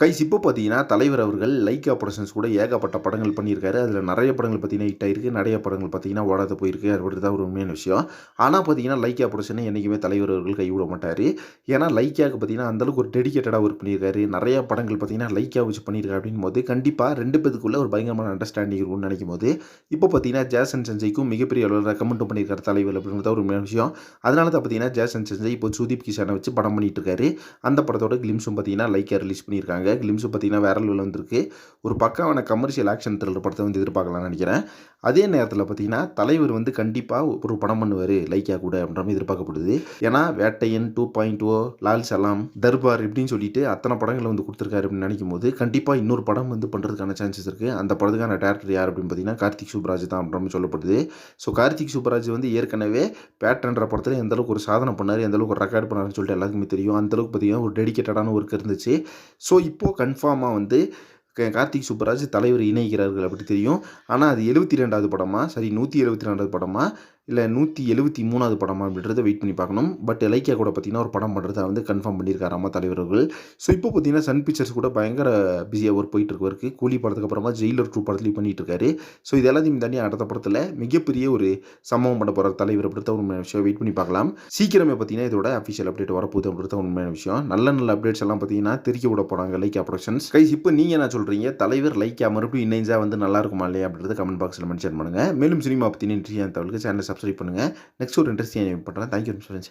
Guys இப்போ பார்த்தீங்கன்னா தலைவர் அவர்கள் லைக்கா ப்ரொடக்ஷன்ஸ் கூட ஏகப்பட்ட படங்கள் பண்ணியிருக்காரு. அதில் நிறைய படங்கள் பார்த்தீங்கன்னா ஹிட் ஆயிருக்கு. நிறைய படங்கள் பார்த்தீங்கன்னா ஓடாத போயிருக்கு. அது தான் ஒரு உண்மையான விஷயம். ஆனால் பார்த்தீங்கன்னா லைக்கா ப்ரொடக்ஷனை என்றைக்குமே தலைவர் அவர்கள் கைவிட மாட்டார். ஏன்னா லைக்காவுக்கு பார்த்தீங்கன்னா அந்தளவுக்கு ஒரு டெடிக்கேட்டடாக ஒர்க் பண்ணியிருக்காரு. நிறைய படங்கள் பார்த்தீங்கன்னா லைக்கா வச்சு பண்ணியிருக்காரு அப்படின் போது கண்டிப்பாக ரெண்டு பேத்துக்குள்ளே ஒரு பயங்கரமான அண்டர்ஸ்டாண்டிங் இருக்கும்னு நினைக்கும் போது இப்போ பார்த்தீங்கன்னா ஜேசன் சஞ்சய்க்கும் மிகப்பெரிய அளவில் ரெக்கமெண்ட் பண்ணியிருக்காரு தலைவர் அப்படின்றது ஒரு உண்மையான விஷயம். அதனால தான் பார்த்தீங்கன்னா ஜேசன் சஞ்சய் இப்போ சுதீப் கிஷானை வச்சு படம் பண்ணிட்டு இருக்காரு. அந்த படத்தோட கிளிம்ஸும் பார்த்தீங்கன்னா லைக்கா ரிலீஸ் பண்ணியிருக்காங்க. கிளிம்ஸு பார்த்தீங்கன்னா வேற லெவலில் வந்திருக்கு. ஒரு பக்காவான கமர்ஷியல் ஆக்ஷன் த்ரில்லர் படத்தை வந்து எதிர்பார்க்கலாம்னு நினைக்கிறேன். அதே நேரத்தில் பார்த்தீங்கன்னா தலைவர் வந்து கண்டிப்பாக ஒரு படம் பண்ணுவார் லைக்கா கூட அப்படின்ற மாதிரி எதிர்பார்க்கப்படுது. ஏன்னா Vettaiyan two point O Lal Salaam Darbar இப்படின்னு சொல்லிட்டு அத்தனை படங்களை வந்து கொடுத்துருக்காரு அப்படின்னு நினைக்கும் போது கண்டிப்பாக இன்னொரு படம் வந்து பண்ணுறதுக்கான சான்சஸ் இருக்குது அந்த படத்துக்கான டேரக்டர் யார் அப்படின்னு பார்த்தீங்கன்னா கார்த்திக் சுப்ராஜ் தான் அப்படின்ற மாதிரி சொல்லப்படுது. ஸோ கார்த்திக் சுப்ராஜ் வந்து ஏற்கனவே பேட்டன்ற படத்தில் எந்த அளவுக்கு ஒரு சாதனை பண்ணார் எந்த அளவுக்கு ஒரு ரெக்கார்ட் பண்ணாருன்னு சொல்லிட்டு எல்லாருக்குமே தெரியும். அந்த அளவுக்கு பார்த்தீங்கன்னா ஒரு டெடிக்கேட்டடான ஒர்க் இருந்துச்சு. ஸோ இப்போது கன்ஃபார்மாக வந்து கார்த்திக் சுப்பராஜ் தலைவர் இணைகிறார்கள் அப்படி தெரியும். ஆனால் அது எழுபத்தி ரெண்டாவது படமா? சரி நூற்றி எழுபத்தி ரெண்டாவது படமா? இல்லை நூற்றி எழுபத்தி மூணாவது படமா அப்படின்றத வெயிட் பண்ணி பார்க்கணும். பட் லைக்கா கூட பார்த்தீங்கன்னா ஒரு படம் பண்ணுறதை வந்து கன்ஃபார்ம் பண்ணியிருக்காராமா தலைவர்கள். ஸோ இப்போ பார்த்தீங்கன்னா சன் பிக்சர்ஸ் கூட பயங்கர பிஸியாக ஒர்க் போயிட்டு இருக்கு கூலி படத்துக்கு அப்புறமா ஜெயிலர் டூ படத்துலையும் பண்ணிட்டு இருக்காரு. ஸோ இது எல்லாத்தையும் தாண்டி அடுத்த படத்தில் மிகப்பெரிய ஒரு சம்பவம் பண்ண போகிற தலைவர் அப்படின்றத ஒரு விஷயம் வெயிட் பண்ணி பார்க்கலாம். சீக்கிரமே பார்த்தீங்கன்னா இதோட அஃபிஷியல் அப்டேட் வரப்போகுது அப்படின்றத உண்மையான விஷயம். நல்ல நல்ல அப்டேட்ஸ் எல்லாம் பார்த்தீங்கன்னா தெரிக்க விட போகிறாங்க லைக்கா ப்ரொடக்ஷன்ஸ் கைஸ் இப்போ நீங்கள் என்ன சொல்கிறீங்க தலைவர் லைக்கா மறுபடியும் இன்னைஞ்சா வந்து நல்லா இருக்குமா இல்லையா அப்படின்றத கமெண்ட் பாக்ஸில் மென்ஷன் பண்ணுங்கள் மேலும் சினிமா பற்றின இன்ட்ரெஸ்டிங் சேனல் சேனலை சப்ஸ்கிரைப் பண்ணுங்கள் நெக்ஸ்ட் ஒரு இன்ட்ரெஸ்டிங் பண்ணுறேன் தேங்க்யூ ஃப்ரெண்ட்ஸ்